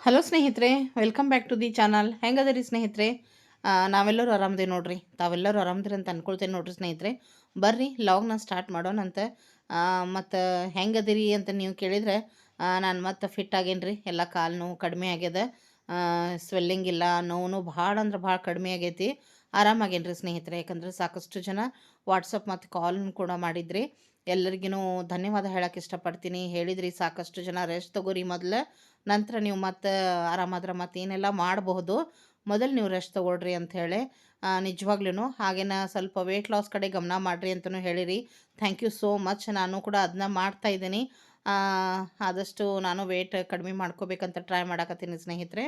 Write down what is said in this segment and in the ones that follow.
Hello ಸ್ನೇಹಿತರೆ. Welcome back to the channel ಹೆಂಗದರಿ ಸ್ನೇಹಿತರೆ? ನಾವೆಲ್ಲರೂ ಆರಾಮದೆ ನೋಡ್ರಿ. ತಾವೆಲ್ಲರೂ ಆರಾಮದಿರಿ ಅಂತ ಅಂದ್ಕೊಳ್ತೇನೆ ನೋಡ್ರಿ ಸ್ನೇಹಿತರೆ. ಬರ್ರಿ ಲಾಗ್ನ ಸ್ಟಾರ್ಟ್ ಮಾಡೋಣಂತ ಮತ್ತು ಹೆಂಗದಿರಿ ಅಂತ ನೀವು ಕೇಳಿದರೆ ನಾನು ಮತ್ತೆ ಫಿಟ್ ಆಗೇನ್ರಿ. ಎಲ್ಲ ಕಾಲು ನೋವು ಕಡಿಮೆ ಆಗ್ಯದ. ಸ್ವೆಲ್ಲಿಂಗ್ ಇಲ್ಲ, ನೋವು ಭಾಳ ಅಂದ್ರೆ ಭಾಳ ಕಡಿಮೆ ಆಗೈತಿ. ಆರಾಮಾಗೇನ್ರಿ ಸ್ನೇಹಿತರೆ. ಯಾಕಂದ್ರೆ ಸಾಕಷ್ಟು ಜನ ವಾಟ್ಸಪ್ ಮತ್ತು ಕಾಲ್ ಕೂಡ ಮಾಡಿದ್ರಿ. ಎಲ್ಲರಿಗೂ ಧನ್ಯವಾದ ಹೇಳಕ್ಕೆ ಇಷ್ಟಪಡ್ತೀನಿ. ಹೇಳಿದ್ರಿ ಸಾಕಷ್ಟು ಜನ ರೆಸ್ಟ್ ತಗೋರಿ ಮೊದಲು. ನಂತರ ನೀವು ಮತ್ತೆ ಆರಾಮಾದ್ರೆ ಮತ್ತೆ ಏನೆಲ್ಲ ಮಾಡಬಹುದು. ಮೊದಲು ನೀವು ರೆಸ್ಟ್ ತೊಗೊಳ್ರಿ ಅಂಥೇಳಿ ನಿಜವಾಗ್ಲೂ ಹಾಗೇನ ಸ್ವಲ್ಪ ವೆಯ್ಟ್ ಲಾಸ್ ಕಡೆ ಗಮನ ಮಾಡಿರಿ ಅಂತಲೂ ಹೇಳಿರಿ. ಥ್ಯಾಂಕ್ ಯು ಸೋ ಮಚ್ ನಾನು ಕೂಡ ಅದನ್ನ ಮಾಡ್ತಾ ಇದ್ದೀನಿ. ಆದಷ್ಟು ನಾನು ವೆಯ್ಟ್ ಕಡಿಮೆ ಮಾಡ್ಕೋಬೇಕಂತ ಟ್ರೈ ಮಾಡಕತ್ತೀನಿ ಸ್ನೇಹಿತರೆ.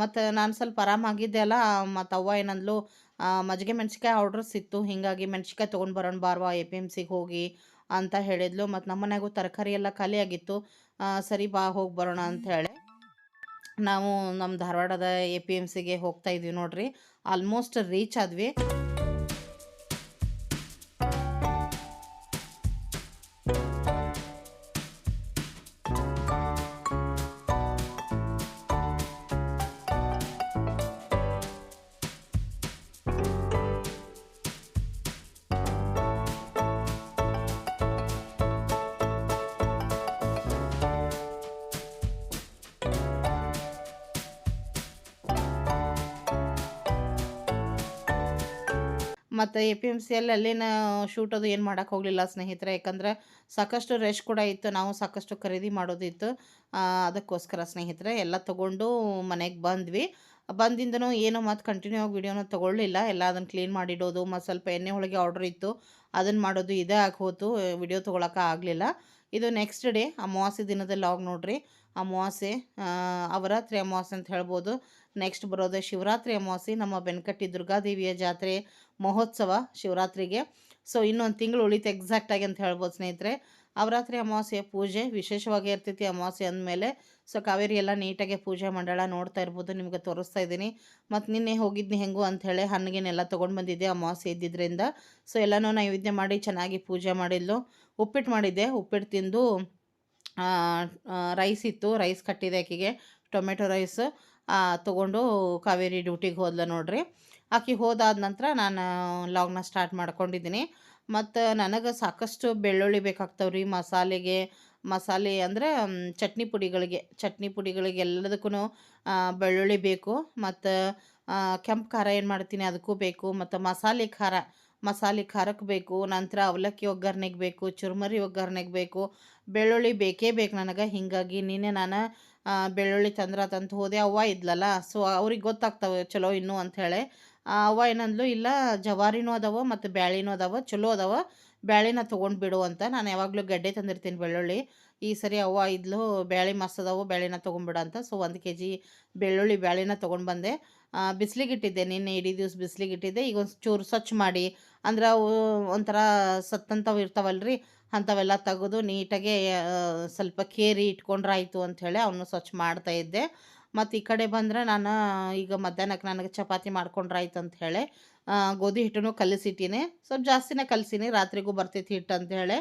ಮತ್ತು ನಾನು ಸ್ವಲ್ಪ ಆರಾಮಾಗಿದ್ದೆ ಅಲ್ಲ, ಮತ್ತು ಅವ್ವ ಏನಂದ್ಲು ಮಜ್ಜಿಗೆ ಮೆಣಸಿಕಾಯಿ ಆರ್ಡ್ರಸ್ ಇತ್ತು ಹೀಗಾಗಿ ಮೆಣಸಿಕಾಯಿ ತೊಗೊಂಡು ಬರೋಣ ಬಾರ್ವಾ ಎ ಪಿ ಎಂ ಸಿಗೆ ಹೋಗಿ. ಅಂತ ಹೇಳಿದ್ಲು. ಮತ್ತು ನಮ್ಮ ಮನೆಗೂ ತರಕಾರಿ ಎಲ್ಲ ಖಾಲಿಯಾಗಿತ್ತು ಸರಿ ಬಾ, ಹೋಗಿ ಬರೋಣ ಅಂತ ಹೇಳಿ. ನಾವು ನಮ್ಮ ಧಾರವಾಡದ ಎ ಪಿ ಎಂ ಸಿಗೆ ಹೋಗ್ತಾ ಇದ್ವಿ ನೋಡ್ರಿ. ಆಲ್ಮೋಸ್ಟ್ ರೀಚ್ ಆದ್ವಿ. ಮತ್ತು ಎ ಪಿ ಎಂ ಸಿಯಲ್ಲಿ ಅಲ್ಲಿನ ಶೂಟ್ ಅದು ಏನು ಮಾಡೋಕ್ಕೆ ಹೋಗಲಿಲ್ಲ ಸ್ನೇಹಿತರೆ. ಯಾಕಂದರೆ ಸಾಕಷ್ಟು ರಶ್ ಕೂಡ ಇತ್ತು. ನಾವು ಸಾಕಷ್ಟು ಖರೀದಿ ಮಾಡೋದಿತ್ತು. ಅದಕ್ಕೋಸ್ಕರ ಸ್ನೇಹಿತರೆ, ಎಲ್ಲ ತೊಗೊಂಡು ಮನೆಗೆ ಬಂದ್ವಿ. ಬಂದಿಂದನೂ ಏನು ಮತ್ತು ಕಂಟಿನ್ಯೂ ಆಗಿ ವಿಡಿಯೋನ ತೊಗೊಳ್ಳಿಲ್ಲ. ಎಲ್ಲ ಅದನ್ನು ಕ್ಲೀನ್ ಮಾಡಿಡೋದು ಮತ್ತು ಸ್ವಲ್ಪ ಎಣ್ಣೆ ಹೋಳಿಗೆ ಆರ್ಡ್ರ್ ಇತ್ತು. ಅದನ್ನು ಮಾಡೋದು ಇದೇ ಆಗೋತು ವಿಡಿಯೋ ತೊಗೊಳಕ್ಕೆ ಆಗಲಿಲ್ಲ. ಇದು ನೆಕ್ಸ್ಟ್ ಡೇ ಅಮಾವಾಸ್ಯ ದಿನದ ಲಾಗ್ ನೋಡ್ರಿ. ಅಮಾವಾಸ್ಯೆ ಅವರಾತ್ರಿ ಅಮಾವಾಸ್ಯೆ ಅಂತ ಹೇಳ್ಬೋದು. ನೆಕ್ಸ್ಟ್ ಬರೋದು ಶಿವರಾತ್ರಿ ಅಮಾವಾಸ್ಯೆ, ನಮ್ಮ ಬೆನಕಟ್ಟಿ ದುರ್ಗಾದೇವಿಯ ಜಾತ್ರೆ, ಮಹೋತ್ಸವ ಶಿವರಾತ್ರಿಗೆ. ಸೊ ಇನ್ನೊಂದು ತಿಂಗಳು ಉಳಿತು ಎಕ್ಸಾಕ್ಟಾಗಿ ಅಂತ ಹೇಳ್ಬೋದು ಸ್ನೇಹಿತರೆ. ಅವರಾತ್ರಿ ಅಮಾವಾಸ್ಯೆ ಪೂಜೆ ವಿಶೇಷವಾಗಿ ಇರ್ತೈತಿ ಅಮಾವಾಸ್ಯೆ ಅಂದಮೇಲೆ. ಸೊ ಕಾವೇರಿ ಎಲ್ಲ ನೀಟಾಗಿ ಪೂಜೆ ಮಂಡಳ ನೋಡ್ತಾ ಇರ್ಬೋದು, ನಿಮಗೆ ತೋರಿಸ್ತಾ ಇದ್ದೀನಿ. ಮತ್ತು ನಿನ್ನೆ ಹೋಗಿದ್ನಿ ಹೆಂಗು ಅಂಥೇಳಿ ಹಣ್ಣಿಗೆನೆಲ್ಲ ತೊಗೊಂಡು ಬಂದಿದ್ದೆ ಅಮಾವಾಸ್ಯೆ ಇದ್ದಿದ್ದರಿಂದ ಸೊ ಎಲ್ಲನೂ ನೈವೇದ್ಯ ಮಾಡಿ ಚೆನ್ನಾಗಿ ಪೂಜೆ ಮಾಡಿದ್ಲು. ಉಪ್ಪಿಟ್ಟು ಮಾಡಿದ್ದೆ, ಉಪ್ಪಿಟ್ಟು ತಿಂದು ರೈಸ್ ಇತ್ತು ರೈಸ್ ಕಟ್ಟಿದೆ ಆಕೆಗೆ, ಟೊಮೆಟೊ ರೈಸ್ ತೊಗೊಂಡು ಕಾವೇರಿ ಡ್ಯೂಟಿಗೆ ಹೋದ್ಲ ನೋಡ್ರಿ. ಆಕೆ ಹೋದಾದ ನಂತರ ನಾನು ಲಾಗ್ನ ಸ್ಟಾರ್ಟ್ ಮಾಡ್ಕೊಂಡಿದ್ದೀನಿ. ಮತ್ತು ನನಗೆ ಸಾಕಷ್ಟು ಬೆಳ್ಳುಳ್ಳಿ ಬೇಕಾಗ್ತವ್ರಿ, ಮಸಾಲೆಗೆ, ಮಸಾಲೆ ಅಂದರೆ ಚಟ್ನಿ ಪುಡಿಗಳಿಗೆ ಚಟ್ನಿ ಪುಡಿಗಳಿಗೆ ಎಲ್ಲದಕ್ಕೂ ಬೆಳ್ಳುಳ್ಳಿ ಬೇಕು, ಮತ್ತು ಕೆಂಪು ಖಾರ ಏನು ಮಾಡ್ತೀನಿ ಅದಕ್ಕೂ ಬೇಕು, ಮತ್ತು ಮಸಾಲೆ ಖಾರ ಮಸಾಲೆ ಖಾರಕ್ಕೆ ಬೇಕು, ನಂತರ ಅವಲಕ್ಕಿ ಒಗ್ಗರಣೆಗೆ ಬೇಕು, ಚುರುಮರಿ ಒಗ್ಗರಣೆಗೆ ಬೇಕು, ಬೆಳ್ಳುಳ್ಳಿ ಬೇಕೇ ಬೇಕು ನನಗೆ. ಹೀಗಾಗಿ ನಿನ್ನೆ ನಾನು ಬೆಳ್ಳುಳ್ಳಿ ತಂದ್ರ ತಂತ ಹೋದೆ. ಅವ್ವ ಇದ್ಲಲ್ಲ, ಸೊ ಅವ್ರಿಗೆ ಗೊತ್ತಾಗ್ತವೆ ಚಲೋ ಇನ್ನೂ ಅಂಥೇಳಿ ಅವ್ವ ಏನಂದ್ಲು, ಇಲ್ಲ, ಜವಾರಿನೂ ಅದಾವ ಮತ್ತು ಬ್ಯಾಳಿನೂ ಅದಾವ, ಚಲೋ ಅದಾವ, ಬ್ಯಾಳಿನ ತೊಗೊಂಡು ಬಿಡು ಅಂತ. ನಾನು ಯಾವಾಗಲೂ ಗಡ್ಡೆ ತಂದಿರ್ತೀನಿ ಬೆಳ್ಳುಳ್ಳಿ. ಈ ಸರಿ ಅವ್ವ ಇದ್ಲು, ಬ್ಯಾಳಿ ಮಸ್ತ್ ಅದಾವು, ಬ್ಯಾಳಿನ ತೊಗೊಂಬಿಡು ಅಂತ. ಸೊ ಒಂದು ಕೆ ಜಿ ಬೆಳ್ಳುಳ್ಳಿ ಬ್ಯಾಳಿನ ತೊಗೊಂಡು ಬಂದೆ. ಬಿಸಿಲಿಗೆ ಇಟ್ಟಿದ್ದೆ, ನಿನ್ನೆ ಇಡೀ ದಿವ್ಸ ಬಿಸಿಲಿಗಿಟ್ಟಿದ್ದೆ ಈಗ ಒಂದು ಚೂರು ಸ್ವಚ್ಛ ಮಾಡಿ, ಅಂದ್ರೆ ಅವು ಒಂಥರ ಸತ್ತಂಥವು ಇರ್ತಾವಲ್ರಿ, ಅಂಥವೆಲ್ಲ ತೆಗೆದು ನೀಟಾಗೆ ಸ್ವಲ್ಪ ಕೇರಿ ಇಟ್ಕೊಂಡ್ರೆ ಆಯಿತು ಅಂಥೇಳಿ ಅವನು ಸ್ವಚ್ಛ ಮಾಡ್ತಾ ಇದ್ದೆ. ಮತ್ತು ಈ ಕಡೆ ಬಂದರೆ ನಾನು ಈಗ ಮಧ್ಯಾಹ್ನಕ್ಕೆ ನನಗೆ ಚಪಾತಿ ಮಾಡ್ಕೊಂಡ್ರೆ ಅಂತ ಹೇಳಿ ಗೋಧಿ ಹಿಟ್ಟನ್ನು ಕಲಿಸಿಟ್ಟಿನಿ. ಸ್ವಲ್ಪ ಜಾಸ್ತಿನೇ ಕಲಿಸಿನಿ, ರಾತ್ರಿಗೂ ಬರ್ತೈತಿ ಹಿಟ್ಟು ಅಂತ ಹೇಳಿ.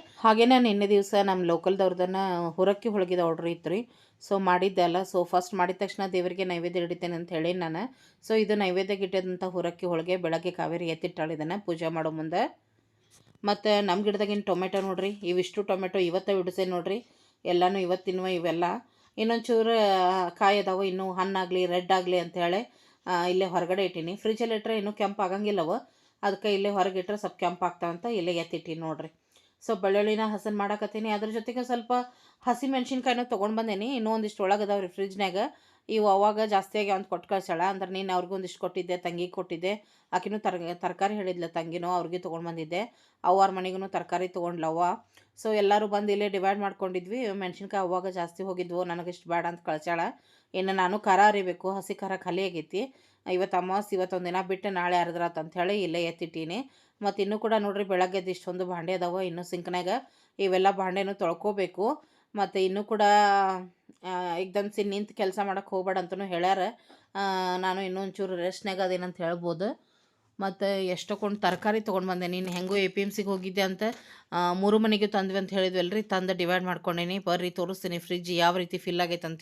ನಾನು ನಿನ್ನೆ ದಿವಸ ನಮ್ಮ ಲೋಕಲ್ದವ್ರದನ್ನ ಹುರಕ್ಕಿ ಹೊಳಗಿದ ಆರ್ಡ್ರ್ ಇತ್ತು ರೀ ಸೊ ಮಾಡಿದ್ದೆ ಅಲ್ಲ. ಸೊ ಫಸ್ಟ್ ಮಾಡಿದ ತಕ್ಷಣ ದೇವರಿಗೆ ನೈವೇದ್ಯ ಹಿಡಿತೇನೆ ಅಂತ ಹೇಳಿ ನಾನು. ಸೊ ಇದು ನೈವೇದ್ಯಕ್ಕೆ ಇಟ್ಟಿದಂಥ ಹುರಕ್ಕಿ ಹೋಳಿಗೆ ಬೆಳಗ್ಗೆ ಕಾವೇರಿ ಎತ್ತಿಟ್ಟಾಳಿದ್ದಾನೆ ಪೂಜೆ ಮಾಡೋ ಮುಂದೆ. ಮತ್ತು ನಮ್ಮ ಗಿಡದಾಗಿನ ಟೊಮೆಟೊ ನೋಡ್ರಿ. ಇವಿಷ್ಟು ಟೊಮೆಟೊ ಇವತ್ತೇ ಬಿಡಿಸೆ ನೋಡ್ರಿ. ಎಲ್ಲಾನು ಇವತ್ತಿನವ ಇವೆಲ್ಲ. ಇನ್ನೊಂಚೂರು ಕಾಯಿ ಅದಾವು ಇನ್ನೂ ಹಣ್ಣಾಗಲಿ ರೆಡ್ ಆಗಲಿ ಅಂಥೇಳಿ ಇಲ್ಲೇ ಹೊರಗಡೆ ಇಟ್ಟೀನಿ. ಫ್ರಿಜ್ಜಲ್ಲಿ ಇಟ್ಟರೆ ಇನ್ನೂ ಕೆಂಪು ಆಗಂಗಿಲ್ಲವ ಅದಕ್ಕೆ ಇಲ್ಲೇ ಹೊರಗೆ ಇಟ್ಟರೆ ಸ್ವಲ್ಪ ಕೆಂಪು ಆಗ್ತಾವಂತ ಇಲ್ಲೇ ಎತ್ತಿಟ್ಟೀನಿ ನೋಡಿರಿ. ಸೊ, ಬೆಳ್ಳುಳ್ಳಿನ ಹಸನ್ ಮಾಡಾಕತ್ತೀನಿ. ಅದ್ರ ಜೊತೆಗೆ ಸ್ವಲ್ಪ ಹಸಿ ಮೆಣಸಿನ್ಕಾಯಿನೂ ತೊಗೊಂಡು ಬಂದೇನಿ. ಇನ್ನೂ ಒಂದಿಷ್ಟು ಒಳಗೆ ಅದಾವೆ ಫ್ರಿಜ್ನಾಗ ಇವು ಅವಾಗ ಜಾಸ್ತಿಯಾಗಿ ಒಂದು ಕೊಟ್ಟು ಕಳ್ಸಾಳ ಅಂದ್ರೆ ನೀನು ಅವ್ರಿಗೂ ಒಂದಿಷ್ಟು ಕೊಟ್ಟಿದ್ದೆ, ತಂಗಿಗೆ ಕೊಟ್ಟಿದ್ದೆ, ಆಕಿನೂ ತರ ತರಕಾರಿ ಹೇಳಿದ್ಲ ತಂಗಿನೂ, ಅವ್ರಿಗೆ ತೊಗೊಂಡು ಬಂದಿದ್ದೆ. ಅವ್ವಾರ ಮನೆಗೂ ತರಕಾರಿ ತೊಗೊಂಡ್ಲವ್ವ. ಸೊ ಎಲ್ಲರೂ ಬಂದು ಇಲ್ಲೇ ಡಿವೈಡ್ ಮಾಡ್ಕೊಂಡಿದ್ವಿ. ಮೆಣಸಿನ್ಕಾಯಿ ಅವಾಗ ಜಾಸ್ತಿ ಹೋಗಿದ್ವು ನನಗಿಷ್ಟು ಬೇಡ ಅಂತ ಕಳ್ಸಾಳ ಇನ್ನು ನಾನು ಖಾರ ಅರಿಬೇಕು, ಹಸಿ ಖಾರ ಖಾಲಿ ಆಗೈತಿ. ಇವತ್ತು ಅಮಾವಾಸ್ಯೆ ಇವತ್ತೊಂದು ದಿನ ಬಿಟ್ಟು ನಾಳೆ ಅರ್ದ್ರಾತ್ ಅಂಥೇಳಿ ಇಲ್ಲೇ ಎತ್ತಿಟ್ಟೀನಿ. ಮತ್ತು ಇನ್ನೂ ಕೂಡ ನೋಡ್ರಿ ಬೆಳಗ್ಗೆದ್ದು ಇಷ್ಟೊಂದು ಭಾಂಡೆ ಅದಾವ, ಇನ್ನೂ ಸಿಂಕ್ನಾಗ ಇವೆಲ್ಲ ಭಾಂಡೆನೂ ತೊಳ್ಕೊಬೇಕು. ಮತ್ತು ಇನ್ನೂ ಕೂಡ ಎಕ್ದಮ್ಸಿ ನಿಂತು ಕೆಲಸ ಮಾಡೋಕ್ಕೆ ಹೋಗ್ಬೇಡ ಅಂತಲೂ ಹೇಳ್ಯಾರ. ನಾನು ಇನ್ನೂ ಒಂಚೂರು ರೆಸ್ಟ್ನಾಗ ಅದೇನಂತ ಹೇಳ್ಬೋದು. ಮತ್ತು ಎಷ್ಟೊಕೊಂಡು ತರಕಾರಿ ತೊಗೊಂಡು ಬಂದೆ. ನೀನು ಹೆಂಗೂ ಎ ಪಿ ಎಂ ಸಿಗೆ ಹೋಗಿದ್ದೆ ಅಂತ ಮೂರು ಮನೆಗೆ ತಂದ್ವಿ ಅಂತ ಹೇಳಿದ್ವಲ್ರಿ. ತಂದು ಡಿವೈಡ್ ಮಾಡ್ಕೊಂಡೇನಿ. ಬರ್ರಿ ತೋರಿಸ್ತೀನಿ. ಫ್ರಿಜ್ ಯಾವ ರೀತಿ ಫಿಲ್ ಆಗೈತೆ ಅಂತ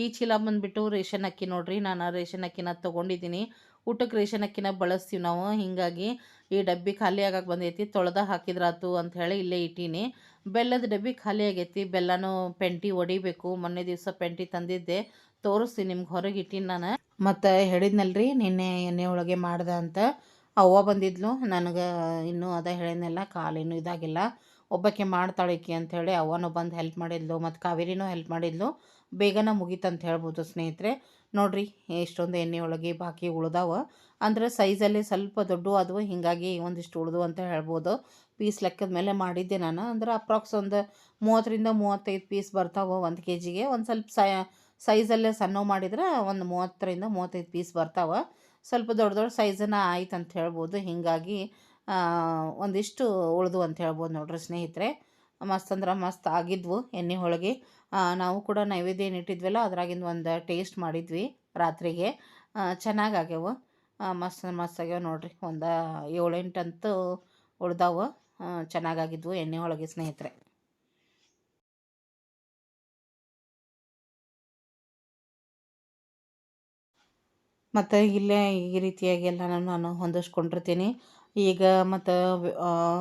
ಈ ಚೀಲ ಬಂದುಬಿಟ್ಟು ರೇಷನ್ ಅಕ್ಕಿ ನೋಡ್ರಿ, ನಾನು ರೇಷನ್ ಅಕ್ಕಿನ ತೊಗೊಂಡಿದ್ದೀನಿ. ಊಟಕ್ಕೆ ರೇಷನ್ ಅಕ್ಕಿನ ಬಳಸ್ತೀವಿ ನಾವು. ಹೀಗಾಗಿ ಈ ಡಬ್ಬಿ ಖಾಲಿ ಆಗಕ್ಕೆ ಬಂದೈತಿ, ತೊಳೆದ ಹಾಕಿದ್ರಾತು ಅಂತ ಹೇಳಿ ಇಲ್ಲೇ ಇಟ್ಟೀನಿ. ಬೆಲ್ಲದ ಡಬ್ಬಿ ಖಾಲಿ ಆಗೈತಿ, ಬೆಲ್ಲನೂ ಪೆಂಟಿ ಒಡಿಬೇಕು. ಮೊನ್ನೆ ದಿವಸ ಪೆಂಟಿ ತಂದಿದ್ದೆ, ತೋರಿಸ್ತೀನಿ ನಿಮ್ಗೆ ಹೊರಗೆ ಇಟ್ಟೀನಿ ನಾನು. ಮತ್ತು ಹೇಳಿದ್ನಲ್ರಿ, ನಿನ್ನೆ ಎಣ್ಣೆ ಒಳಗೆ ಮಾಡ್ದೆ ಅಂತ. ಅವ್ವ ಬಂದಿದ್ಲು, ನನಗೆ ಇನ್ನೂ ಅದ ಹೇಳಿದ್ನೆಲ್ಲ ಇನ್ನೂ ಇದಾಗಿಲ್ಲ. ಒಬ್ಬಕ್ಕೆ ಮಾಡ್ತಾಳಿಕೆ ಅಂಥೇಳಿ ಅವ್ವನೂ ಬಂದು ಹೆಲ್ಪ್ ಮಾಡಿದ್ಲು, ಮತ್ತು ಕಾವೇರಿನೂ ಹೆಲ್ಪ್ ಮಾಡಿದ್ಲು. ಬೇಗನೆ ಮುಗೀತಂತ ಹೇಳ್ಬೋದು ಸ್ನೇಹಿತರೆ. ನೋಡಿರಿ ಎಷ್ಟೊಂದು ಎಣ್ಣೆ ಒಳಗೆ ಬಾಕಿ ಉಳ್ದಾವ. ಅಂದರೆ ಸೈಜಲ್ಲಿ ಸ್ವಲ್ಪ ದೊಡ್ಡ ಅದು ಹೀಗಾಗಿ ಒಂದಿಷ್ಟು ಉಳಿದು ಅಂತ ಹೇಳ್ಬೋದು. ಪೀಸ್ ಲೆಕ್ಕದ ಮೇಲೆ ಮಾಡಿದ್ದೆ ನಾನು. ಅಂದ್ರೆ ಅಪ್ರಾಕ್ಸ್ ಒಂದು ಮೂವತ್ತರಿಂದ ಮೂವತ್ತೈದು ಪೀಸ್ ಬರ್ತಾವೆ ಒಂದು ಕೆ ಜಿಗೆ ಒಂದು ಸ್ವಲ್ಪ ಸೈ ಸೈಜಲ್ಲೇ ಸಣ್ಣ ಮಾಡಿದ್ರೆ ಒಂದು ಮೂವತ್ತರಿಂದ ಮೂವತ್ತೈದು ಪೀಸ್ ಬರ್ತಾವೆ. ಸ್ವಲ್ಪ ದೊಡ್ಡ ದೊಡ್ಡ ಸೈಜನ್ನ ಆಯ್ತು ಅಂತ ಹೇಳ್ಬೋದು. ಹೀಗಾಗಿ ಒಂದಿಷ್ಟು ಉಳಿದು ಅಂತ ಹೇಳ್ಬೋದು ನೋಡ್ರಿ ಸ್ನೇಹಿತರೆ. ಮಸ್ತ್ ಅಂದ್ರೆ ಮಸ್ತ್ ಆಗಿದ್ವು ಎಣ್ಣೆ ಹೋಳಿಗೆ ನಾವು ಕೂಡ ನೈವೇದ್ಯ ಏನಿಟ್ಟಿದ್ವಲ್ಲ, ಅದ್ರಾಗಿಂದ ಒಂದು ಟೇಸ್ಟ್ ಮಾಡಿದ್ವಿ ರಾತ್ರಿಗೆ. ಚೆನ್ನಾಗಿ ಆಗ್ಯಾವ. ಮಸ್ತ್ ಮಸ್ತ್ ಆಗ್ಯಾವ ನೋಡ್ರಿ. ಒಂದು ಏಳೆಂಟಂತೂ ಉಳ್ದಾವು. ಚೆನ್ನಾಗಾಗಿದ್ವು ಎಣ್ಣೆ ಒಳಗೆ ಸ್ನೇಹಿತರೆ. ಮತ್ತು ಇಲ್ಲೇ ಈ ರೀತಿಯಾಗಿ ಎಲ್ಲನೂ ನಾನು ಹೊಂದಿಸ್ಕೊಂಡಿರ್ತೀನಿ. ಈಗ ಮತ್ತು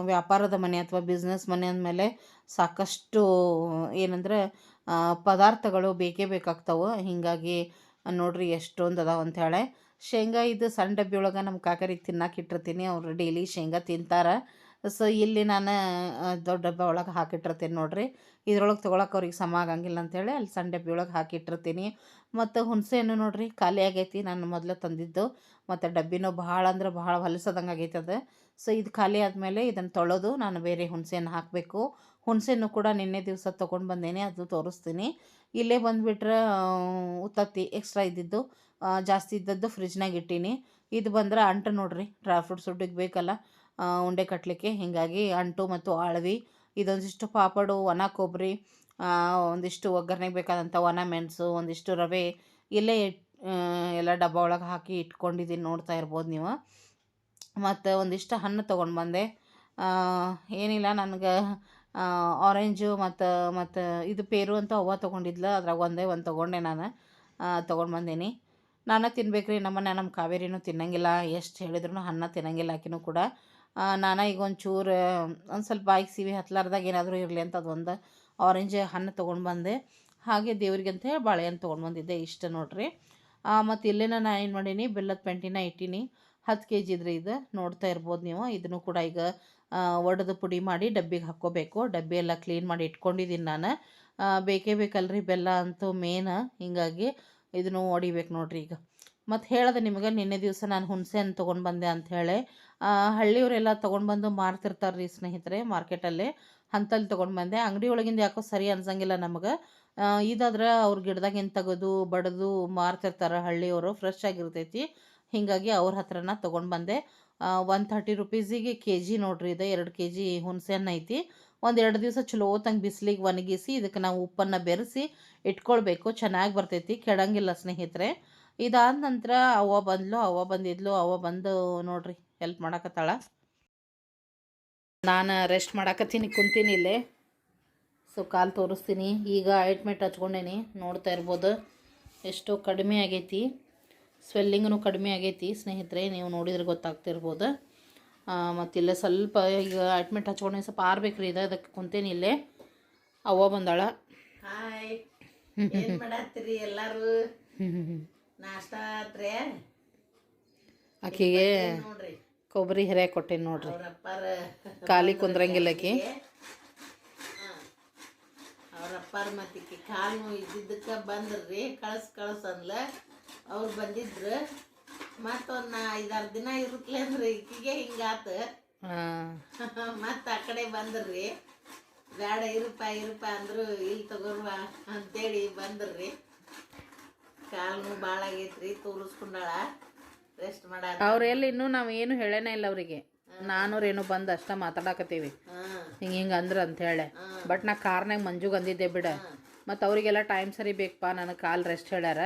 ವ್ಯಾಪಾರದ ಮನೆ ಅಥವಾ ಬಿಸ್ನೆಸ್ ಮನೆ ಅಂದಮೇಲೆ ಸಾಕಷ್ಟು ಏನಂದ್ರೆ ಪದಾರ್ಥಗಳು ಬೇಕೇ ಬೇಕಾಗ್ತವೆ. ಹೀಗಾಗಿ ನೋಡ್ರಿ ಎಷ್ಟೊಂದು ಅದಾವ ಅಂಥೇಳಿ ಶೇಂಗಾ ಇದು ಸಣ್ಣ ಡಬ್ಬಿ ಒಳಗೆ ನಮ್ಮ ಕಾಕರಿಗೆ ತಿನ್ನಕ್ಕೆ ಇಟ್ಟಿರ್ತೀನಿ. ಅವರು ಡೈಲಿ ಶೇಂಗಾ ತಿಂತಾರೆ. ಸೊ, ಇಲ್ಲಿ ನಾನು ದೊಡ್ಡ ಡಬ್ಬ ಒಳಗೆ ಹಾಕಿಟ್ಟಿರ್ತೀನಿ ನೋಡ್ರಿ. ಇದ್ರೊಳಗೆ ತೊಗೊಳಕ್ಕೆ ಅವ್ರಿಗೆ ಸಮ ಆಗಂಗಿಲ್ಲ ಅಂಥೇಳಿ ಅಲ್ಲಿ ಸಣ್ಣ ಡಬ್ಬಿ ಒಳಗೆ ಹಾಕಿಟ್ಟಿರ್ತೀನಿ. ಮತ್ತು ಹುಣಸೆಹಣ್ಣು ನೋಡ್ರಿ, ಖಾಲಿ ಆಗೈತಿ ನಾನು ಮೊದಲು ತಂದಿದ್ದು. ಮತ್ತು ಡಬ್ಬಿನೂ ಭಾಳ ಅಂದ್ರೆ ಭಾಳ ಹೊಲಸದಂಗೆ ಆಗೈತೆ ಅದು. ಸೊ, ಇದು ಖಾಲಿ ಆದಮೇಲೆ ಇದನ್ನು ತೊಳೆದು ನಾನು ಬೇರೆ ಹುಣಸೆಹಣ್ಣು ಹಾಕಬೇಕು. ಹುಣಸೆಹಣ್ಣು ಕೂಡ ನಿನ್ನೆ ದಿವಸ ತೊಗೊಂಡು ಬಂದೇನೆ ಅದು ತೋರಿಸ್ತೀನಿ. ಇಲ್ಲೇ ಬಂದುಬಿಟ್ರೆ ಉತ್ತತ್ತಿ ಎಕ್ಸ್ಟ್ರಾ ಇದ್ದಿದ್ದು ಜಾಸ್ತಿ ಇದ್ದದ್ದು ಫ್ರಿಜ್ನಾಗ ಇಟ್ಟೀನಿ. ಇದು ಬಂದ್ರೆ ಅಂಟು ನೋಡ್ರಿ ಡ್ರೈ ಫ್ರೂಟ್ಸ್ ಉಡ್ಡಿಗೆ ಬೇಕಲ್ಲ ಉಂಡೆ ಕಟ್ಟಲಿಕ್ಕೆ ಹೀಗಾಗಿ ಅಂಟು ಮತ್ತು ಆಳ್ವಿ, ಇದೊಂದಿಷ್ಟು ಪಾಪಡು, ಒಣ ಕೊಬ್ಬರಿ ಒಂದಿಷ್ಟು ಒಗ್ಗರಣೆಗೆ ಬೇಕಾದಂಥ ಒಣ ಮೆಣಸು, ಒಂದಿಷ್ಟು ರವೆ, ಇಲ್ಲೇ ಎಲ್ಲ ಡಬ್ಬ ಒಳಗೆ ಹಾಕಿ ಇಟ್ಕೊಂಡಿದ್ದೀನಿ ನೋಡ್ತಾ ಇರ್ಬೋದು ನೀವು. ಮತ್ತು ಒಂದಿಷ್ಟು ಹಣ್ಣು ತೊಗೊಂಡು ಬಂದೆ. ಏನಿಲ್ಲ, ನನಗೆ ಆರೆಂಜು ಮತ್ತು ಮತ್ತು ಇದು ಪೇರು ಅಂತ ಅವ್ವ ತೊಗೊಂಡಿದ್ಲು. ಅದ್ರಾಗ ಒಂದೇ ಒಂದು ತೊಗೊಂಡೆ ನಾನು. ತೊಗೊಂಡು ಬಂದೀನಿ. ನಾನು ತಿನ್ಬೇಕ್ರಿ. ನಮ್ಮನೆ ನಮ್ಮ ಕಾವೇರಿನೂ ತಿನ್ನಂಗಿಲ್ಲ. ಎಷ್ಟು ಹೇಳಿದ್ರು ಅನ್ನ ತಿನ್ನಂಗಿಲ್ಲ ಆಕಿನೂ ಕೂಡ. ನಾನು ಈಗ ಒಂಚೂರು, ಒಂದು ಸ್ವಲ್ಪ ಬಾಯಿಗೆ ಸಿವಿ ಹತ್ತಲಾರ್ದಾಗ ಏನಾದರೂ ಇರಲಿ ಅಂತ ಅದೊಂದು ಆರೆಂಜ್ ಹಣ್ಣು ತೊಗೊಂಡು ಬಂದೆ. ಹಾಗೆ ದೇವ್ರಿಗೆ ಅಂತ ಹೇಳಿ ಬಾಳೆಹಣ್ಣು ತೊಗೊಂಡು ಬಂದಿದ್ದೆ ಇಷ್ಟ ನೋಡ್ರಿ. ಮತ್ತು ಇಲ್ಲೇ ನಾನು ಏನು ಮಾಡೀನಿ? ಬೆಲ್ಲದ ಪೆಂಟಿನ ಇಟ್ಟೀನಿ. ಹತ್ತು ಕೆ ಜಿ ಇದ್ರೆ ಇದು. ನೋಡ್ತಾ ಇರ್ಬೋದು ನೀವು. ಇದನ್ನು ಕೂಡ ಈಗ ಒಡೆದು ಪುಡಿ ಮಾಡಿ ಡಬ್ಬಿಗೆ ಹಾಕ್ಕೋಬೇಕು. ಡಬ್ಬಿ ಎಲ್ಲ ಕ್ಲೀನ್ ಮಾಡಿ ಇಟ್ಕೊಂಡಿದ್ದೀನಿ ನಾನು. ಬೇಕೇ ಬೇಕಲ್ರಿ, ಬೆಲ್ಲ ಅಂತೂ ಮೇನ್ ಹೀಗಾಗಿ ಇದನ್ನು ಹೊಡಿಬೇಕು ನೋಡ್ರಿ ಈಗ. ಮತ್ತು ಹೇಳಿದೆ ನಿಮಗೆ, ನಿನ್ನೆ ದಿವಸ ನಾನು ಹುಣಸೆ ಹಣ್ಣು ತೊಗೊಂಡು ಬಂದೆ ಅಂಥೇಳಿ ಹಳ್ಳಿಯವರೆಲ್ಲ ತೊಗೊಂಡು ಬಂದು ಮಾರ್ತಿರ್ತಾರೆ ರೀ ಸ್ನೇಹಿತರೆ ಮಾರ್ಕೆಟಲ್ಲಿ. ಅಂಥಲ್ಲಿ ತೊಗೊಂಡು ಬಂದೆ. ಅಂಗಡಿ ಒಳಗಿಂದ ಯಾಕೋ ಸರಿ ಅನ್ಸಂಗಿಲ್ಲ ನಮಗೆ. ಇದಾದ್ರೆ ಅವ್ರ ಗಿಡದಾಗಿಂದ ತೆಗೆದು, ಬಡಿದು ಮಾರ್ತಿರ್ತಾರೆ ಹಳ್ಳಿಯವರು ಫ್ರೆಶ್ ಆಗಿರ್ತೈತಿ. ಹೀಗಾಗಿ ಅವ್ರ ಹತ್ರನ ತೊಗೊಂಡು ಬಂದೆ. ಒನ್ ಥರ್ಟಿ ರುಪೀಸಿಗೆ ಕೆ ಜಿ ನೋಡ್ರಿ, ಇದು ಎರಡು ಕೆ ಜಿ ಹುಣಸೆ ಹಣ್ಣು ಐತಿ. ಒಂದು ಎರಡು ದಿವಸ ಚಲೋ ತಂಗೆ ಬಿಸಿಲಿಗೆ ಒಣಗಿಸಿ, ಇದಕ್ಕೆ ನಾವು ಉಪ್ಪನ್ನು ಬೆರೆಸಿ ಇಟ್ಕೊಳ್ಬೇಕು. ಚೆನ್ನಾಗಿ ಬರ್ತೈತಿ, ಕೆಡಂಗಿಲ್ಲ ಸ್ನೇಹಿತರೆ. ಇದಾದ ನಂತರ ಅವ್ವ ಬಂದ್ಲು, ಅವ್ವ ಬಂದಿದ್ಲು, ಅವ್ವ ಬಂದು ನೋಡ್ರಿ ಹೆಲ್ಪ್ ಮಾಡಕತ್ತಾಳ. ನಾನು ರೆಸ್ಟ್ ಮಾಡಾಕತ್ತೀನಿ, ಕುಂತೀನಿ ಇಲ್ಲೇ. ಸೊ ಕಾಲು ತೋರಿಸ್ತೀನಿ. ಈಗ ಐಟ್ಮೆಟ್ ಹಚ್ಕೊಂಡೇನಿ, ನೋಡ್ತಾ ಇರ್ಬೋದು. ಎಷ್ಟೋ ಕಡಿಮೆ ಆಗೈತಿ. ಸ್ವೆಲ್ಲಿಂಗನು ಕಡಿಮೆ ಆಗೈತಿ. ಸ್ನೇಹಿತರೆ ನೀವು ನೋಡಿದ್ರೆ ಗೊತ್ತಾಗ್ತಿರ್ಬೋದು. ಮತ್ತು ಇಲ್ಲೇ ಸ್ವಲ್ಪ ಈಗ ಅಡ್ಮಿಟ್ ಹಚ್ಕೊಂಡೆ ಸ್ವಲ್ಪ ಆರ್ಬೇಕು ರೀ ಇದು ಅದಕ್ಕೆ ಕುಂತೇನಿ ಇಲ್ಲೇ. ಅವ್ವ ಬಂದಾಳ. ಹಾಯ್ ಏನ್ ಮಾಡತ್ತೀರಿ ಎಲ್ಲರೂ? ನಾಷ್ಟ ಆತ್ರಿ? ಆಕಿಗೆ ಕೊಬ್ಬರಿ ಹೆರೆ ಕೊಟ್ಟೇನಿ ನೋಡ್ರಿ. ಖಾಲಿ ಕುಂದ್ರಂಗಿಲ್ಲ ಆಕಿ. ಅವ್ರಪ್ಪಾರ ಮತ್ತಿಕ್ಕಿ ಕಾಲು ನೋವು ಇದ್ದಿದ್ದಕ್ಕೆ ಬಂದ್ರಿ ಕಳ್ಸ್ ಕಳ್ಸ್ ಅಂದ್ಲ. ಅವ್ರು ಬಂದಿದ್ರು. ಮತ್ತೊಂದು ನಾ ಐದಾರು ದಿನ ಇರುತ್ತಲೇ ಅಂದ್ರೆ ಈಕಿಗೆ ಹಿಂಗಾತ. ಮತ್ತೆ ಆ ಕಡೆ ಬಂದ್ರಿ ಬೇಡ ಇರಪ್ಪ ಇರಪ್ಪ ಅಂದ್ರು ಇಲ್ಲಿ ತಗೋರ್ವ ಅಂತೇಳಿ ಬಂದ್ರಿ ಕಾಲು ನೋವು ಭಾಳ ಆಗೈತ್ರಿ ತೋರಿಸ್ಕೊಂಡಾಳ. ರೆಸ್ಟ್ ಮಾಡ ಅವ್ರು ಎಲ್ಲಿ ಇನ್ನೂ ನಾವು ಏನು ಹೇಳೇನೇ ಇಲ್ಲ ಅವರಿಗೆ. ನಾನು ರೇಣು ಬಂದು ಅಷ್ಟ ಮಾತಾಡಕತ್ತೀವಿ. ಹಿಂಗ ಹಿಂಗೆ ಅಂದ್ರೆ ಅಂಥೇಳಿ ಬಟ್ ನಾ ಕಾರ್ನಾಗ ಮಂಜುಗೆ ಬಂದಿದ್ದೆ ಬಿಡ. ಮತ್ತು ಅವರಿಗೆಲ್ಲ ಟೈಮ್ ಸರಿ ಬೇಕಪ್ಪ ನನಗೆ ಕಾಲು ರೆಸ್ಟ್ ಹೇಳ್ಯಾರ.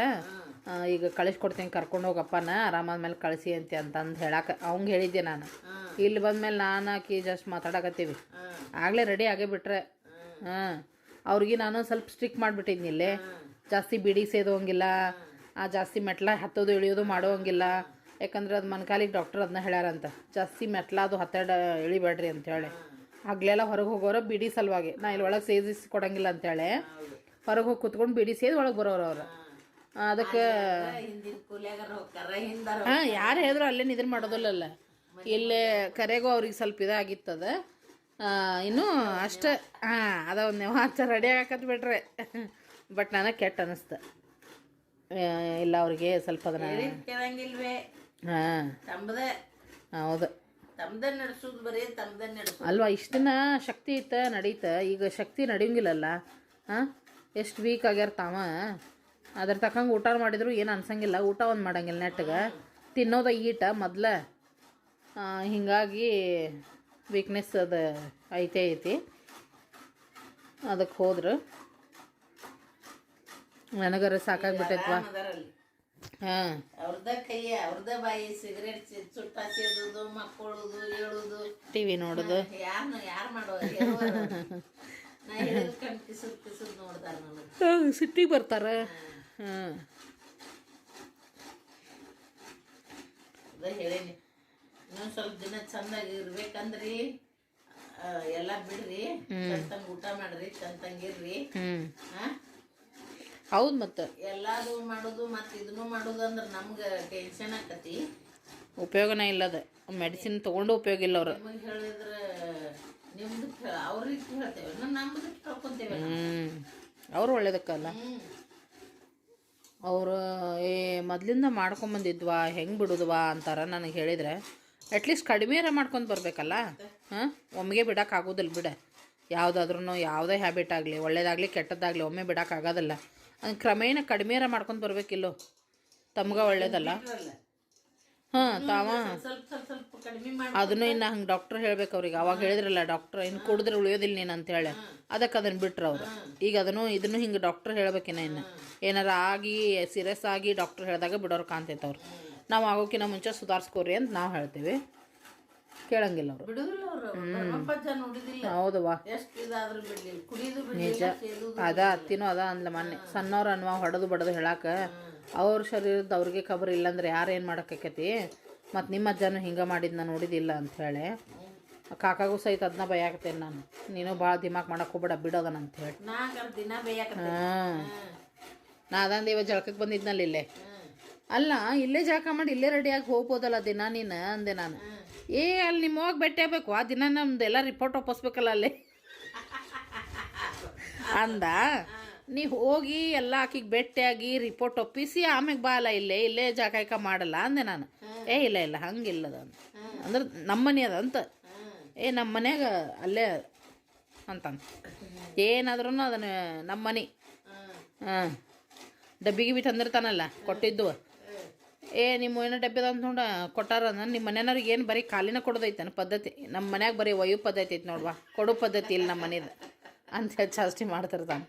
ಈಗ ಕಳಿಸ್ಕೊಡ್ತೀನಿ ಕರ್ಕೊಂಡು ಹೋಗಪ್ಪನ, ಆರಾಮಾದ್ಮೇಲೆ ಕಳಿಸಿ ಅಂತ ಅಂತಂದು ಹೇಳಕ್ಕೆ ಅವಂಗೆ ಹೇಳಿದ್ದೆ ನಾನು. ಇಲ್ಲಿ ಬಂದ್ಮೇಲೆ ನಾನು ಆಕಿ ಜಸ್ಟ್ ಮಾತಾಡಕತ್ತೀವಿ. ಆಗಲೇ ರೆಡಿ ಆಗೇ ಬಿಟ್ರೆ. ಹಾಂ, ಅವ್ರಿಗೆ ನಾನು ಸ್ವಲ್ಪ ಸ್ಟ್ರಿಕ್ ಮಾಡಿಬಿಟ್ಟಿದ್ನಿ ಇಲ್ಲೇ. ಜಾಸ್ತಿ ಬಿಡಿ ಸೇದೋಂಗಿಲ್ಲ. ಆ, ಜಾಸ್ತಿ ಮೆಟ್ಲ ಹತ್ತೋದು ಇಳಿಯೋದು ಮಾಡೋಂಗಿಲ್ಲ. ಯಾಕಂದ್ರೆ ಅದು ಮನ್ಕಾಲಿಗೆ ಡಾಕ್ಟರ್ ಅದನ್ನ ಹೇಳ್ಯಾರಂತ, ಜಾಸ್ತಿ ಮೆಟ್ಲಾದು ಹತ್ತಾಡ ಇಳಿಬೇಡ್ರಿ ಅಂತೇಳಿ ಹಗ್ಲೆಲ್ಲ ಹೊರಗೆ ಹೋಗೋರು ಬಿಡಿ ಸಲುವಾಗಿ, ನಾ ಇಲ್ಲಿ ಒಳಗೆ ಸೇದಿಸಿ ಕೊಡಂಗಿಲ್ಲ ಅಂತೇಳಿ ಹೊರಗೆ ಹೋಗಿ ಕುತ್ಕೊಂಡು ಬಿಡಿ ಸೇದಿ ಒಳಗೆ ಬರೋರು ಅವ್ರು. ಅದಕ್ಕೆ ಹಾಂ, ಯಾರು ಹೇಳಿದ್ರು ಅಲ್ಲೇ ನಿದ್ರೆ ಮಾಡೋದಿಲ್ಲಲ್ಲ. ಇಲ್ಲೇ ಕರೆಗೂ ಅವ್ರಿಗೆ ಸ್ವಲ್ಪ ಇದಾಗಿತ್ತದ. ಇನ್ನು ಅಷ್ಟೇ, ಹಾಂ, ಅದ ಒಂದು ರೆಡಿ ಆಗಕತ್ ಬಿಟ್ರೆ ಬಟ್ ನನಗೆ ಕೆಟ್ಟ ಅನ್ನಿಸ್ತು ಇಲ್ಲ ಅವ್ರಿಗೆ ಸ್ವಲ್ಪ ಅದನ್ನ ಹಾಂ. ತಮ್ಮದೇ ಹೌದು. ತಮ್ದ ನಡೆಸೋದು ಬರೀ ತಮ್ದ ನಡೆಸೋದು. ಅಲ್ವಾ ಇಷ್ಟನ್ನ ದಿನ ಶಕ್ತಿ ಇತ್ತ ನಡೀತ. ಈಗ ಶಕ್ತಿ ನಡೆಯಂಗಿಲ್ಲಲ್ಲ ಹಾಂ? ಎಷ್ಟು ವೀಕ್ ಆಗ್ಯಾರ ತಾವ? ಅದ್ರ ತಕ್ಕಂಗೆ ಊಟ ಮಾಡಿದ್ರು ಏನು ಅನ್ಸಂಗಿಲ್ಲ. ಊಟ ಒಂದು ಮಾಡಂಗಿಲ್ಲ ನೆಟ್ಟಗೆ ತಿನ್ನೋದ ಈಟ ಮೊದ್ಲ. ಹೀಗಾಗಿ ವೀಕ್ನೆಸ್ ಅದು ಐತೆ ಐತಿ. ಅದಕ್ಕೆ ಹೋದ್ರು. ನನಗರ ಸಾಕಾಗ್ಬಿಟ್ಟೈತ್ವಾ? ಅವ್ರದ ಕೈ ಅವ್ರದ ಬಾಯಿ ಸಿಗರೇಟ್ ಸುಟ್ಟ ಸೇದುದು ಮಕ್ಕಳುದು ಹೇಳುದು. ಟಿವಿ ನೋಡುದು. ಯಾರನ್ನ ಯಾರು ಮಾಡೋದು ಸಿಟ್ಟಿಗೆ ಬರ್ತಾರೆ. ಹಾಂ. ಹೇಳೇನಿ. ಇನ್ನೊಂದ್ ಸ್ವಲ್ಪ ದಿನ ಚಂದಾಗಿ ಇರ್ಬೇಕಂದ್ರಿ ಎಲ್ಲ ಬಿಡ್ರಿ. ಚಂದ ಊಟ ಮಾಡ್ರಿ ಹ್ಞೂ ಹಾ? ಹೌದು ಮತ್ತೆ. ಎಲ್ಲಾದು ಮಾಡೋದು ಮತ್ತೆ ಇದನ್ನು ಮಾಡೋದು ಅಂದ್ರೆ ನಮ್ಗೆ ಟೆನ್ಷನ್ ಆಕತಿ. ಉಪಯೋಗನೇ ಇಲ್ಲದ. ಮೆಡಿಸಿನ್ ತೊಗೊಂಡು ಉಪಯೋಗ ಇಲ್ಲ ಅವ್ರು. ನಿಮಗ್ ಹೇಳಿದ್ರ ನಿಮ್ದು ಅವ್ರಿಗೆ ಹೇಳ್ತೇವೆ. ನಮ್ದು ಕೇಳ್ಕೊಂತೇವೆ ಹ್ಞೂ ಅವ್ರು ಒಳ್ಳೇದಕ್ಕಲ್ಲ. ಅವರು ಏ ಮೊದಲಿಂದ ಮಾಡ್ಕೊಂಬಂದಿದ್ವಾ ಹೆಂಗೆ ಬಿಡೋದ್ವಾ ಅಂತಾರ ನನಗೆ ಹೇಳಿದ್ರೆ ಅಟ್ಲೀಸ್ಟ್ ಕಡಿಮೆರ ಮಾಡ್ಕೊಂಡು ಬರಬೇಕಲ್ಲ. ಹಾಂ? ಒಮ್ಮೆಗೆ ಬಿಡೋಕ್ಕಾಗೋದಿಲ್ಲ ಬಿಡ. ಯಾವುದಾದ್ರೂ ಯಾವುದೇ ಹ್ಯಾಬಿಟ್ ಆಗಲಿ ಒಳ್ಳೇದಾಗಲಿ ಕೆಟ್ಟದ್ದಾಗಲಿ ಒಮ್ಮೆ ಬಿಡೋಕ್ಕಾಗೋದಿಲ್ಲ ಅದು ಕ್ರಮೇಣ ಕಡಿಮೆರ ಮಾಡ್ಕೊಂಡು ಬರಬೇಕಿಲ್ಲೋ. ತಮ್ಗ ಒಳ್ಳೇದಲ್ಲ. ಹಾಂ, ತಾವ. ಕಡಿಮೆ ಅದನ್ನು ಇನ್ನು ಹಂಗೆ ಡಾಕ್ಟ್ರ್ ಹೇಳ್ಬೇಕು ಅವ್ರಿಗೆ ಅವಾಗ ಹೇಳಿದ್ರಲ್ಲ, ಡಾಕ್ಟ್ರ್ ಇನ್ನು ಕುಡಿದ್ರೆ ಉಳಿಯೋದಿಲ್ಲ ನೀನು ಅಂತೇಳಿ ಅದಕ್ಕೆ ಅದನ್ನು ಬಿಟ್ರು ಅವರು. ಈಗ ಅದನ್ನು, ಇದನ್ನು ಹಿಂಗೆ ಡಾಕ್ಟ್ರ್ ಹೇಳ್ಬೇಕಿನ್ನ ಇನ್ನು ಏನಾರ ಆಗಿ ಸೀರಿಯಸ್ ಆಗಿ ಡಾಕ್ಟ್ರ್ ಹೇಳಿದಾಗ ಬಿಡೋರು ಕಾಣ್ತೈತೆ ಅವ್ರು. ನಾವು ಆಗೋಕ್ಕಿಂತ ಮುಂಚೆ ಸುಧಾರಿಸ್ಕೋರಿ ಅಂತ ನಾವು ಹೇಳ್ತೀವಿ. ಕೇಳಂಗಿಲ್ಲ ಅವರು. ನೋಡಿದಿಲ್ಲ. ಹೌದವ್ವ. ನಿಜ. ಅದ ಅತ್ತಿನೂ ಅದ ಅಂದ್ಲ ಮೊನ್ನೆ. ಸಣ್ಣವ್ರ ಅನ್ವ ಹೊಡೆದು ಬಡದು ಹೇಳಾಕ. ಅವ್ರ ಶರೀರದ ಅವ್ರಿಗೆ ಖಬರ್ ಇಲ್ಲಾಂದ್ರೆ ಯಾರು ಏನು ಮಾಡೋಕ್ಕೈತಿ ಮತ್ತು ನಿಮ್ಮ ಅಜ್ಜನು ಹಿಂಗೆ ಮಾಡಿದ್ನ ನೋಡಿದಿಲ್ಲ ಅಂತ ಹೇಳಿ. ಕಾಕಾಗೂ ಸಹಿತ ಅದನ್ನ ಬೈಯಾಕತ್ತೇನೆ ನಾನು. ನೀನು ಭಾಳ ದಿಮಾಕ್ ಮಾಡಕ್ಕೆ ಹೋಗ್ಬೇಡ ಬಿಡೋದನ ಬೇಯಕತ್ತ ಹಾಂ. ನಾ ಅದಂದು ಇವಾಗ ಜಳಕಕ್ಕೆ ಬಂದಿದ್ನಲ್ಲ ಇಲ್ಲೇ. ಅಲ್ಲ ಇಲ್ಲೇ ಜಳಕ ಮಾಡಿ ಇಲ್ಲೇ ರೆಡಿಯಾಗಿ ಹೋಗ್ಬೋದಲ್ಲ ದಿನ ನೀನು ಅಂದೆ ನಾನು. ಏ, ಅಲ್ಲಿ ನಿಮ್ಮ ಹೋಗಿ ಭೇಟಿ ಆಗಬೇಕು. ಆ ದಿನ ನಮ್ದು ಎಲ್ಲ ರಿಪೋರ್ಟ್ ಒಪ್ಪಿಸ್ಬೇಕಲ್ಲ ಅಲ್ಲಿ. ಅಂದ, ನೀ ಹೋಗಿ ಎಲ್ಲ ಆಕಿಗೆ ಭೇಟಿಯಾಗಿ ರಿಪೋರ್ಟ್ ಒಪ್ಪಿಸಿ, ಆಮ್ಯಾಗ ಬಾ ಅಲ್ಲ ಇಲ್ಲೇ ಇಲ್ಲೇ ಜಾಕಾಯ್ಕ ಮಾಡಲ್ಲ, ಅಂದೆ ನಾನು. ಏ, ಇಲ್ಲ ಇಲ್ಲ, ಹಂಗಿಲ್ಲದ ಅಂದ್ರೆ ನಮ್ಮ ಮನೆ ಅದ ಅಂತ. ಏ ನಮ್ಮ ಮನ್ಯಾಗ ಅಲ್ಲೇ ಅಂತಂದು. ಏನಾದ್ರೂ ಅದನ್ನು ನಮ್ಮ ಮನೆ ಹಾಂ, ಡಬ್ಬಿಗೆ ಬಿ ತಂದಿರ್ತಾನಲ್ಲ ಕೊಟ್ಟಿದ್ದು. ಏ ನಿಮ್ಮ ಏನೋ ಡಬ್ಬಿ ಅಂತ ನೋಡ ಕೊಟ್ಟಾರ ನಾನು ನಿಮ್ಮ ಮನೆಯವ್ರಿಗೆ ಏನು ಬರೀ ಕಾಲಿನ ಕೊಡೋದೈತನ ಪದ್ಧತಿ? ನಮ್ಮ ಮನ್ಯಾಗ ಬರೀ ಒಯ್ಯು ಪದ್ಧತಿ ಐತೆ ನೋಡ್ವಾ. ಕೊಡೋ ಪದ್ಧತಿ ಇಲ್ಲ ನಮ್ಮ ಮನೇದು ಅಂತ ಹೇಳಿ ಜಾಸ್ತಿ ಮಾಡ್ತಿರ್ತಾನೆ.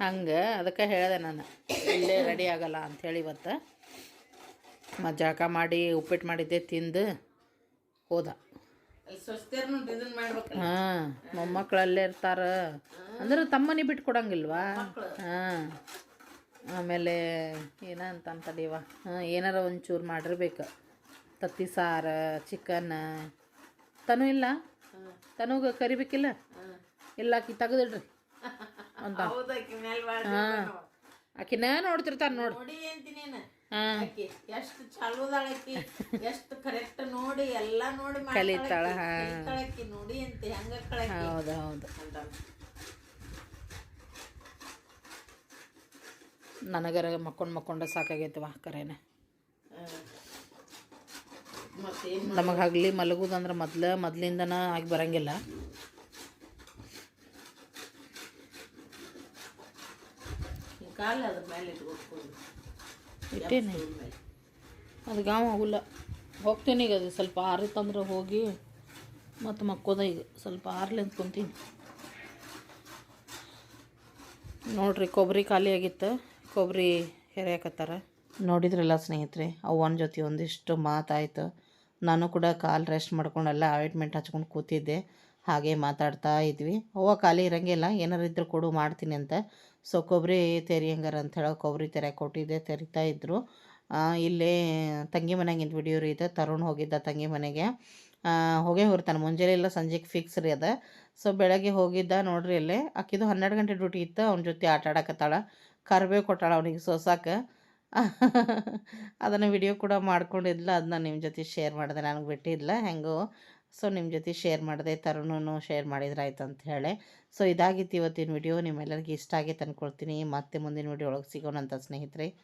ಹಂಗೆ ಅದಕ್ಕೆ ಹೇಳಿದೆ ನಾನು. ಇಲ್ಲೇ ರೆಡಿ ಆಗಲ್ಲ ಅಂಥೇಳಿ ಇವತ್ತು. ಮತ್ತು ಜಳಕ ಮಾಡಿ ಉಪ್ಪಿಟ್ಟು ಮಾಡಿದ್ದೆ ತಿಂದು ಹೋದ. ಹಾಂ ಮೊಮ್ಮಕ್ಕಳು ಅಲ್ಲೇ ಇರ್ತಾರೆ ಹಾಂ ಮೊಮ್ಮಕ್ಕಳಲ್ಲೇ ಇರ್ತಾರ. ಅಂದ್ರೆ ತಮ್ಮನಿ ಬಿಟ್ಟು ಕೊಡಂಗಿಲ್ವಾ? ಹಾಂ. ಆಮೇಲೆ ಏನಂತ ದೇವ? ಹಾಂ ಏನಾರ ಒಂಚೂರು ಮಾಡಿರ್ಬೇಕು ತತ್ತಿ ಸಾರು ಚಿಕನ್ ತನು ಇಲ್ಲ? ತನೂಗ ಕರಿಬೇಕಿಲ್ಲ? ಇಲ್ಲ ಆಕಿ ತೆಗೆದಿಡ್ರಿ. ಅಂತ. ಹಾಂ. ಆಕಿನ ನೋಡ್ತಿರ್ತಾರೆ ನೋಡಿ. ಎಷ್ಟು ಚಲೋದಾಳಕಿ ಎಷ್ಟು ಕರೆಕ್ಟ್ ನೋಡಿ ಎಲ್ಲ ನೋಡಿ ಕಲಿತಾಳ, ನೋಡಿ ಅಂತೆ ಕಳಕಿ ಹೌದು ಹೌದು. ನನಗರ ಮಕ್ಕೊಂಡು ಮಕ್ಕೊಂಡ ಸಾಕಾಗೈತವ ಕರೇನೆ. ಮತ್ತೇನ್ ನಮಗೆ ಹಗಲಿ ಮಲಗುದಂದ್ರೆ ಮೊದ್ಲು ಮೊದ್ಲಿಂದನ ಆಗಿ ಬರಂಗಿಲ್ಲ. ಇಟ್ಟೇನೆ. ಅದು ಗಾವ ಆಗುಲ್ಲ ಹೋಗ್ತೀನಿ ಈಗ ಅದು ಸ್ವಲ್ಪ ಆರಿತಂದ್ರೆ ಹೋಗಿ ಮತ್ತು ಮಕ್ಕೋದ ಈಗ. ಸ್ವಲ್ಪ ಆರ್ಲಿ ಅಂತ ಕುಂತೀನಿ. ನೋಡ್ರಿ ಕೊಬ್ಬರಿ ಖಾಲಿ ಆಗಿತ್ತು. ಕೊಬ್ಬರಿ ಹೆರೆಯಕತ್ತಾರ ನೋಡಿದ್ರಲ್ಲ ಸ್ನೇಹಿತರೆ ಅವ್ವನ ಜೊತೆ ಒಂದಿಷ್ಟು ಮಾತಾಯಿತು. ನಾನು ಕೂಡ ಕಾಲು ರೆಸ್ಟ್ ಮಾಡ್ಕೊಂಡೆಲ್ಲ ಆಯಿಂಟ್ಮೆಂಟ್ ಹಚ್ಕೊಂಡು ಕೂತಿದ್ದೆ. ಹಾಗೆ ಮಾತಾಡ್ತಾ ಇದ್ವಿ. ಅವ್ವ ಖಾಲಿ ಇರಂಗಿಲ್ಲ, ಏನಾರು ಇದ್ರೂ ಕೊಡು, ಮಾಡ್ತೀನಿ ಅಂತ. ಸೊ ಕೊಬ್ಬರಿ ತೆರೆಯಂಗಾರ ಅಂತ ಹೇಳಿ ಕೊಬ್ಬರಿ ತೆರೆ ಕೊಟ್ಟಿದ್ದೆ, ತೆರಿತಾ ಇದ್ದರು ಇಲ್ಲೇ ತಂಗಿ ಮನೆಗಿಂದ ವಿಡಿಯೋ ರೀ ಇದೆ, ತರುಣ್ ಹೋಗಿದ್ದ ತಂಗಿ ಮನೆಗೆ. ಹೋಗೇ ಹೋಗ್ತಾನೆ. ಮುಂಜಾನೆ ಇಲ್ಲ ಸಂಜೆಗೆ ಫಿಕ್ಸ್ ರೀ ಅದ. ಸೊ ಬೆಳಗ್ಗೆ ಹೋಗಿದ್ದ ನೋಡ್ರಿ ಅಲ್ಲೇ ಆಕಿದು ಹನ್ನೆರಡು ಗಂಟೆ ಡ್ಯೂಟಿ ಇತ್ತು, ಅವ್ನ ಜೊತೆ ಆಟ ಆಡಕತ್ತಾಳ ಕರ್ಬೇವು ಕೊಟ್ಟಾಳ ಅವನಿಗೆ ಸೋಸಾಕ. ಅದನ್ನು ವಿಡಿಯೋ ಕೂಡ ಮಾಡ್ಕೊಂಡಿದ್ಲ. ಅದನ್ನ ನಿಮ್ಮ ಜೊತೆ ಶೇರ್ ಮಾಡಿದೆ. ನನಗೆ ಬಿಟ್ಟಿಲ್ಲ ಹೆಂಗೋ. ಸೊ ನಿಮ್ಮ ಜೊತೆ ಶೇರ್ ಮಾಡಿದೆ, ತರುಣನು ಶೇರ್ ಮಾಡಿದ್ರೆ ಅಂತ ಹೇಳಿ. ಸೊ ಇದಾಗಿತ್ತು ಇವತ್ತಿನ ವಿಡಿಯೋ ನಿಮ್ಮೆಲ್ಲರಿಗೂ ಇಷ್ಟ ಆಗಿ ತಂದ್ಕೊಳ್ತೀನಿ. ಮತ್ತೆ ಮುಂದಿನ ವಿಡಿಯೋ ಒಳಗೆ ಸಿಗೋಣಂತ ಸ್ನೇಹಿತರೆ.